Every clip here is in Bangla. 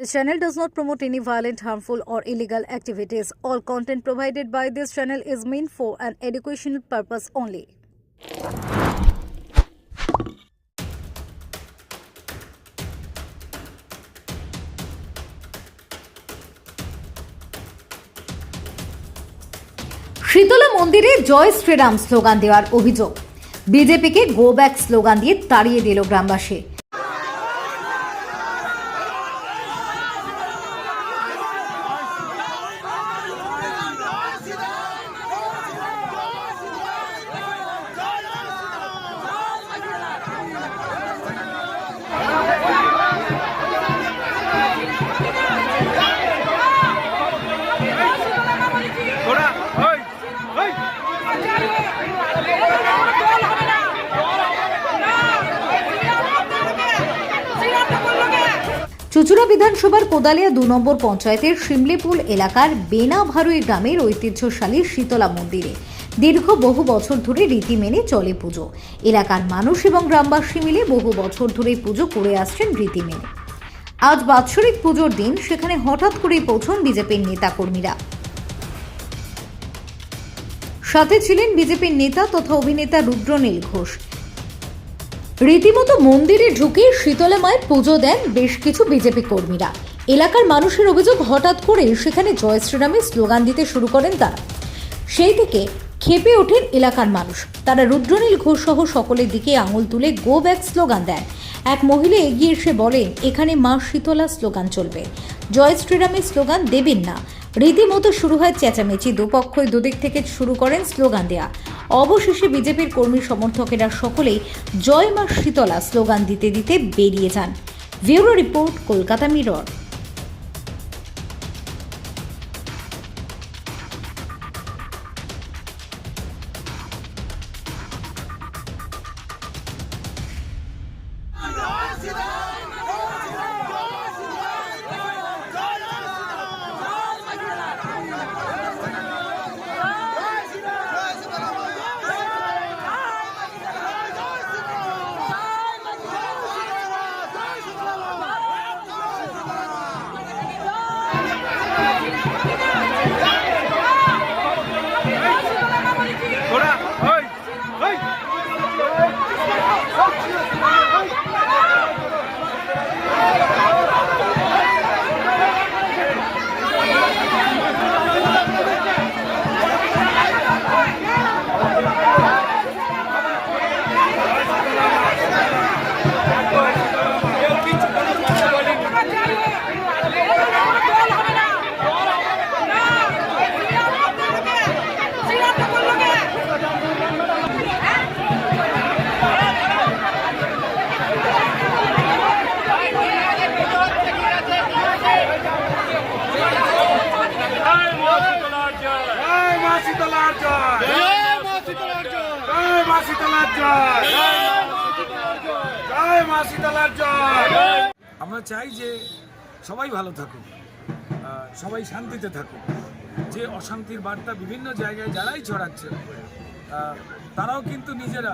This channel does not promote any violent, harmful, or illegal activities. All content provided by this channel is meant for an educational purpose only. Shitala মন্দিরে জয় শ্রীরাম স্লোগান দেওয়ার অভিযোগ বিজেপিকে গো ব্যাক স্লোগান দিয়ে তাড়িয়ে দিল গ্রামবাসী চুচুড়া বিধানসভার কোদালিয়া দু নম্বর পঞ্চায়েতের শিমলিপুল এলাকার বেনা ভারুই গ্রামের ঐতিহ্যশালী শীতলা মন্দিরে দীর্ঘ বহু বছর ধরে রীতি মেনে চলে পুজো। এলাকার মানুষ এবং গ্রামবাসী মিলে বহু বছর ধরে পুজো করে আসছেন রীতি মেনে। আজ বাৎসরিক পুজোর দিন, সেখানে হঠাৎ করেই পৌঁছন বিজেপির নেতাকর্মীরা। সাথে ছিলেন বিজেপির নেতা তথা অভিনেতা রুদ্রনীল ঘোষ। রীতিমতো মন্দিরে ঢুকে শীতলা মায়ের পুজো দেন বেশ কিছু বিজেপি কর্মীরা। এলাকার মানুষের অভিযোগ হঠাৎ করে সেখানে জয় শ্রীরামের স্লোগান দিতে শুরু করেন তারা। সেই থেকে খেপে ওঠেন এলাকার মানুষ। তারা রুদ্রনীল ঘোষ সহ সকলের দিকে আঙুল তুলে গো ব্যাক স্লোগান দেন। এক মহিলা এগিয়ে এসে বলেন, এখানে মা শীতলা স্লোগান চলবে। জয় শ্রীরামের স্লোগান দেবেন না। রীতিমতো শুরু হয় চেঁচামেচি। দুপক্ষই দুদিক থেকে শুরু করেন স্লোগান দেয়া। অবশেষে বিজেপির কর্মী সমর্থকেরা সকলেই জয় মা শীতলা স্লোগান দিতে দিতে বেরিয়ে যান। Bureau report, Kolkata mirror. জয়। মা শীতলার জয়। জয় মা শীতলার জয়। জয় মা শীতলার জয়। আমরা চাই যে সবাই ভালো থাকুক সবাই শান্তিতে থাকুক। যে অশান্তির বার্তা বিভিন্ন জায়গায় যারাই ছড়াচ্ছে তারাও কিন্তু নিজেরা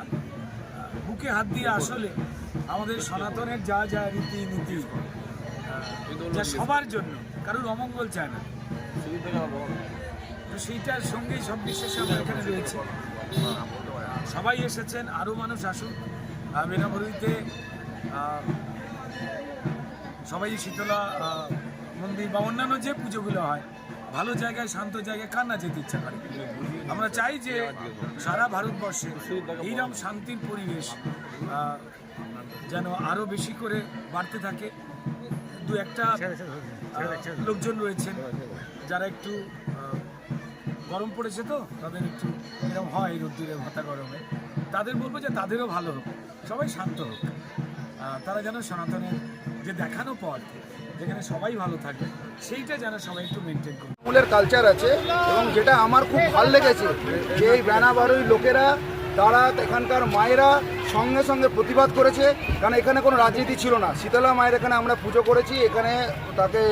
বুকে হাত দিয়ে আসলে আমাদের সনাতনের যা যা রীতি নীতি যা সবার জন্য কারোর অমঙ্গল চায় না। তো সেইটার সঙ্গেই সব বিশ্বাসে আমরা এখানে রয়েছে। সবাই এসেছেন আরও মানুষ আসুন বেনাবরিতে সবাই শীতলা মন্দির বা অন্যান্য যে পুজোগুলো হয়, ভালো জায়গায়, শান্ত জায়গায় কার না যেতে ইচ্ছা করে? আমরা চাই যে সারা ভারতবর্ষে এইরকম শান্তির পরিবেশ যেন আরও বেশি করে বাড়তে থাকে। দু একটা লোকজন রয়েছেন যারা একটু গরম পড়েছে তো, তাদের একটু এরকম হয় রোদ্দুরে ভাতা গরমে। তাদের বলব যে তাদেরও ভালো হোক, সবাই শান্ত হোক। তারা যেন সনাতনের যে দেখানো পথ, যেখানে সবাই ভালো থাকে সেইটা যেন সবাই একটু মেনটেন করে তৃণমূলের কালচার আছে এবং যেটা আমার খুব ভালো লেগেছে, যে এই বেনাবারুই লোকেরা, তারা এখানকার মায়েরা সঙ্গে সঙ্গে প্রতিবাদ করেছে, কারণ এখানে কোনো রাজনীতি ছিল না। শীতলা মায়ের এখানে আমরা পুজো করেছি, এখানে তাকে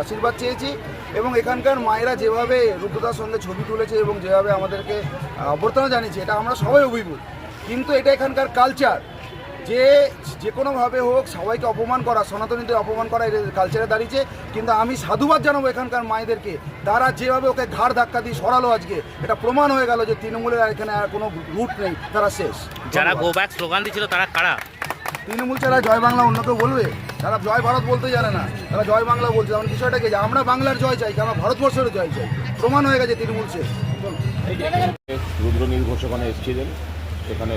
আশীর্বাদ চেয়েছি এবং এখানকার মায়েরা যেভাবে রুদ্রদার সঙ্গে ছবি তুলেছে এবং যেভাবে আমাদেরকে অভ্যর্থনা জানিয়েছে, এটা আমরা সবাই অভিভূত। কিন্তু এটা এখানকার কালচার যে যে কোনোভাবে হোক সবাইকে অপমান করা সনাতনীদের অপমান করা এটা কালচারে দাঁড়িয়েছে। কিন্তু আমি সাধুবাদ জানাব এখানকার মায়েদেরকে। তারা যেভাবে ওকে ঘাড় ধাক্কা দিয়ে সরালো আজকে এটা প্রমাণ হয়ে গেল যে তৃণমূলের আর এখানে আর কোনো রুট নেই। তারা শেষ। যারা ধন্যবাদ। গো ব্যাক স্লোগান দিচ্ছিল তারা কারা? তৃণমূল ছাড়া জয় বাংলা অন্য কেউ বলবে? তারা জয় ভারত বলতে জানে না। তারা জয় বাংলা বলছে। আমার বিষয়টা কি? যে আমরা বাংলার জয় চাই আমরা ভারতবর্ষের জয় চাই? প্রমাণ হয়ে গেছে তৃণমূল শেষ। রুদ্র ঘোষ ওখানে এসেছিলেন। সেখানে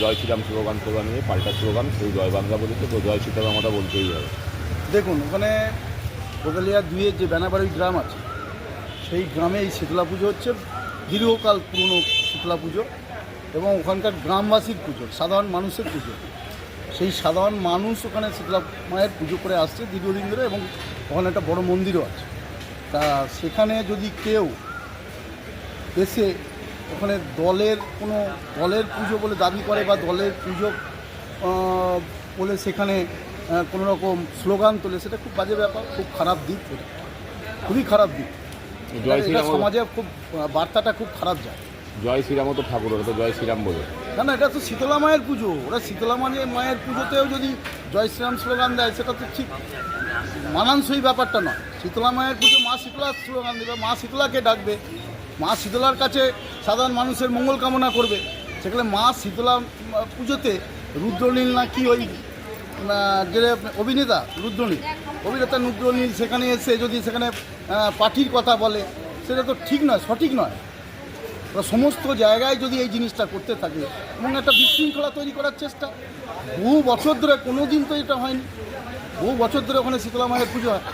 জয় শ্রীরাম স্লোগান স্লোগান নিয়ে পাল্টা স্লোগান, কেউ জয় বাংলা বলেছে তো জয় সীতারাম আমরা বলতেই হবে। দেখুন, ওখানে কোদালিয়া দুইয়ের যে বেনাবাড়ি গ্রাম আছে, সেই গ্রামে এই শীতলা পুজো হচ্ছে, দীর্ঘকাল পুরনো শীতলা পুজো এবং ওখানকার গ্রামবাসীর পুজো, সাধারণ মানুষের পুজো। সেই সাধারণ মানুষ ওখানে শীতলা মায়ের পুজো করে আসছে দীর্ঘদিন ধরে এবং ওখানে একটা বড় মন্দিরও আছে। তা সেখানে যদি কেউ এসে ওখানে দলের কোনো দলের পুজো বলে দাবি করে বা দলের পুজো বলে সেখানে কোনো রকম স্লোগান তোলে সেটা খুব বাজে ব্যাপার খুব খারাপ দিক খুবই খারাপ দিক। জয় এটা শ্রীরাম সমাজে খুব বার্তাটা খুব খারাপ যায়। জয় শ্রীরামও তো ঠাকুর ওরা তো জয় শ্রীরাম বলে। না না এটা তো শীতলা মায়ের পুজো। ওরা শীতলা মায়ের মায়ের পুজোতেও যদি জয় শ্রীরাম স্লোগান দেয় সেটা তো ঠিক মানানসই ব্যাপারটা নয়। শীতলা মায়ের পুজো মা শীতলা স্লোগান দেবে মা শীতলাকে ডাকবে। মা শীতলার কাছে সাধারণ মানুষের মঙ্গল কামনা করবে। সেখানে মা শীতলা পুজোতে রুদ্রনীল না কি ওই যে অভিনেতা, রুদ্রনীল? অভিনেতা রুদ্রনীল সেখানে এসে যদি সেখানে পার্টির কথা বলে, সেটা তো ঠিক নয়, সঠিক নয়। সমস্ত জায়গায় যদি এই জিনিসটা করতে থাকে এবং একটা বিশৃঙ্খলা তৈরি করার চেষ্টা। বহু বছর ধরে কোনো দিন তো এটা হয়নি। বহু বছর ধরে ওখানে শীতলা মায়ের পুজো হয়।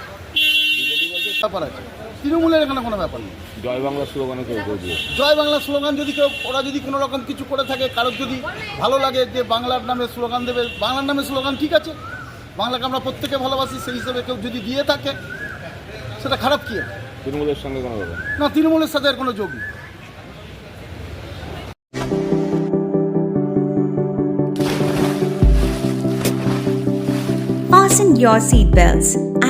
ব্যাপার আছে তৃণমূলের এখানে কোনো ব্যাপার নেই। জয় বাংলা স্লোগানে কেউ কেউ জয় বাংলা স্লোগান যদি কেউ ওরা যদি কোনো রকম কিছু করে থাকে কারোর যদি ভালো লাগে যে বাংলার নামে স্লোগান দেবে বাংলার নামে স্লোগান ঠিক আছে। বাংলাকে আমরা প্রত্যেকে ভালোবাসি সেই হিসেবে কেউ যদি দিয়ে থাকে সেটা খারাপ কি? তৃণমূলের সঙ্গে কোনো ব্যাপার না তৃণমূলের সাথে এর কোনো যোগ নেই। Fasten your seatbelts